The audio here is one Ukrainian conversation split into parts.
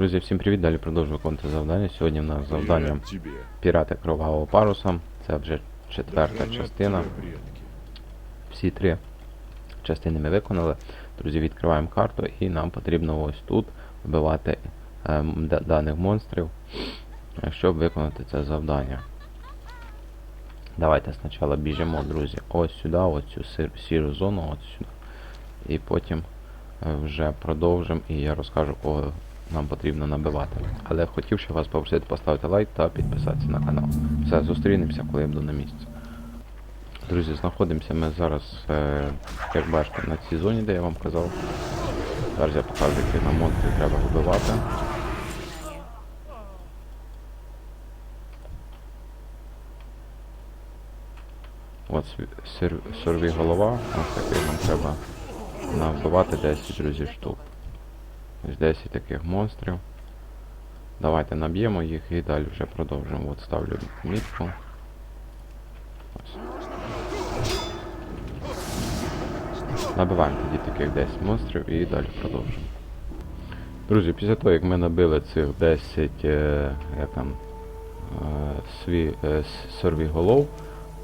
Друзі, всім привіт! Далі продовжую виконувати завдання. Сьогодні в нас завдання Пірати Кровавого паруса. Це вже четверта частина. Всі три частини ми виконали. Друзі, відкриваємо карту і нам потрібно ось тут вбивати да- даних монстрів, е, щоб виконати це завдання. Давайте спочатку біжимо, друзі, ось сюди, ось цю сіру зону, ось сюди. І потім е, вже продовжимо і я розкажу, кого нам потрібно набивати. Але хотів ще вас попросити поставити лайк та підписатися на канал. Все, зустрінемося, коли я буду на місці. Друзі, знаходимося ми зараз, е, як бачите, на цій зоні, де я вам казав. Зараз я покажу, які нам монстрів треба вбивати. От сорві голова, ось такий нам треба набивати 10 друзі штук. Ось 10 таких монстрів. Давайте наб'ємо їх і далі вже продовжимо. От ставлю мітку. Набиваємо тоді таких 10 монстрів і далі продовжимо. Друзі, після того як ми набили цих 10 е, там, е, е, с- сорвіголов,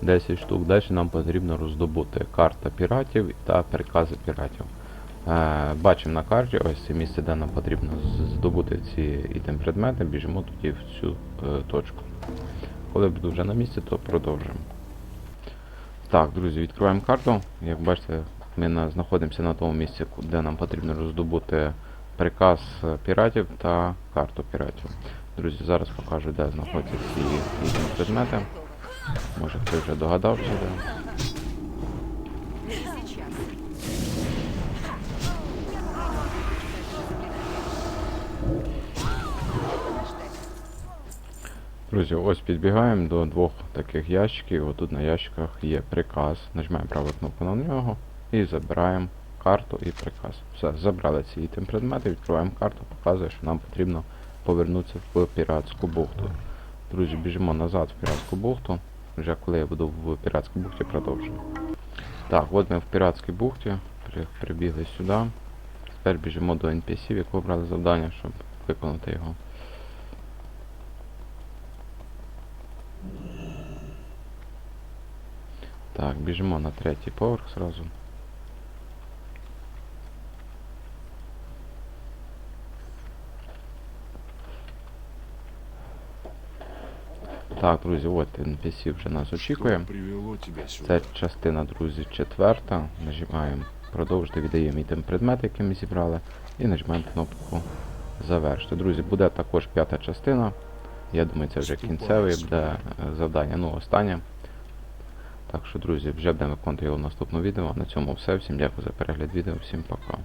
10 штук, далі нам потрібно роздобути карта піратів та прикази піратів. Е, бачимо на карті ось це місце, де нам потрібно здобути ці ітем предмети, біжимо тоді в цю е, точку. Коли буду вже на місці, то продовжимо. Так, друзі, відкриваємо карту. Як бачите, ми на, знаходимося на тому місці, де нам потрібно роздобути приказ піратів та карту піратів. Друзі, зараз покажу, де знаходяться ці ітем предмети. Може хтось вже догадався, Друзі, ось підбігаємо до двох таких ящиків. Отут на ящиках є приказ. Нажимаємо праву кнопку на нього і забираємо карту і приказ. Все, забрали ці ітем предмети, відкриваємо карту, показує, що нам потрібно повернутися в піратську бухту. Друзі, біжимо назад в піратську бухту. Вже коли я буду в піратській бухті, продовжимо. Так, от ми в піратській бухті. Прибігли сюди. Тепер біжимо до NPC, в якого брали завдання, щоб виконати його. Так, біжимо на третій поверх зразу. Так, друзі, от NPC вже нас очікує. Це частина, друзі, четверта. Нажимаємо продовжити, віддаємо ітем предмет, який ми зібрали, і нажимаємо кнопку завершити. Друзі, буде також п'ята частина. Я думаю, це вже кінцеве буде е, завдання, ну останнє. Так що, друзі, вже будемо виконувати його в наступному відео. На цьому все. Всім дякую за перегляд відео, всім пока.